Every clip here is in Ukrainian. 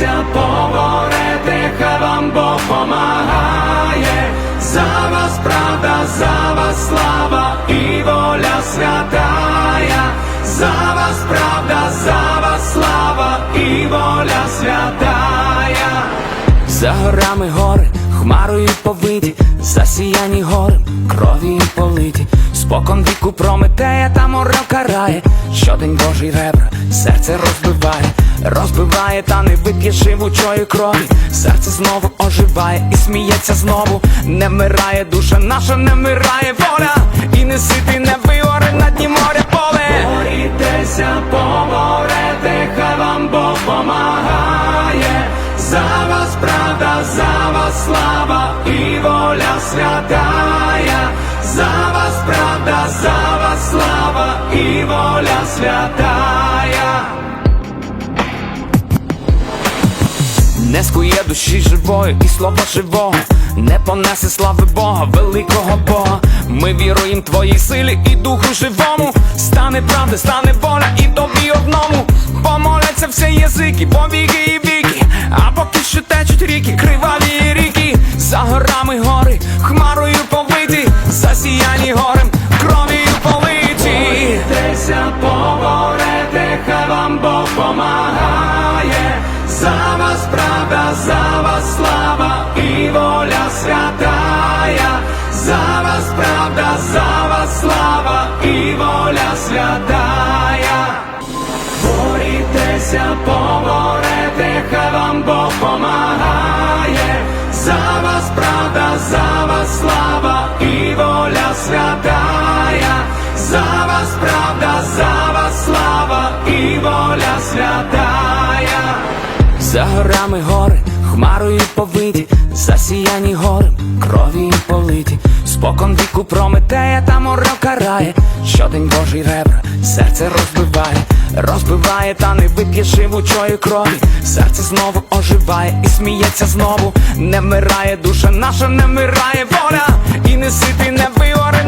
Борітеся, поборете, хай вам Бог помагає. За вас правда, за вас слава і воля святая. За вас правда, за вас слава і воля святая. За горами гори, хмарою повиті, засіяні горем, кров'ю политі, спокон віку прометея та морок карає, щодень Божий ребра, серце розбиває, розбиває, та не вип'є живучої крові, серце знову оживає і сміється знову, не вмирає душа наша, не вмирає воля, і не ситий, не вигоре на дні моря поле. Борітеся, За вас правда, за вас слава і воля святая. За вас правда, за вас слава і воля святая. Не скує душі живої і слова живого, не понесе слави Бога, великого Бога. Ми віруємо твоїй силі і духу живому. Стане правда, стане воля і тобі одному. Помоляться всі язики, повіки помагає. За вас правда, за вас слава і воля святая. За вас правда, за вас слава і воля святая. Борітеся, поборете, і воля святая. За горами гори, хмарою повиті, засіяні горем, кров'ю политі, спокон віку прометея та морок карає, щодень Божий ребра, серце розбиває, розбиває, та не вип'є живучої крові, серце знову оживає і сміється знову, не вмирає душа наша, не вмирає воля, і не ситий, не вигоре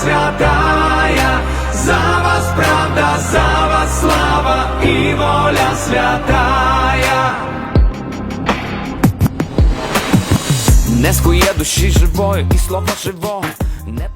святая. За вас правда, за вас слава и воля святая. Не скує душі живою і слово живого, не.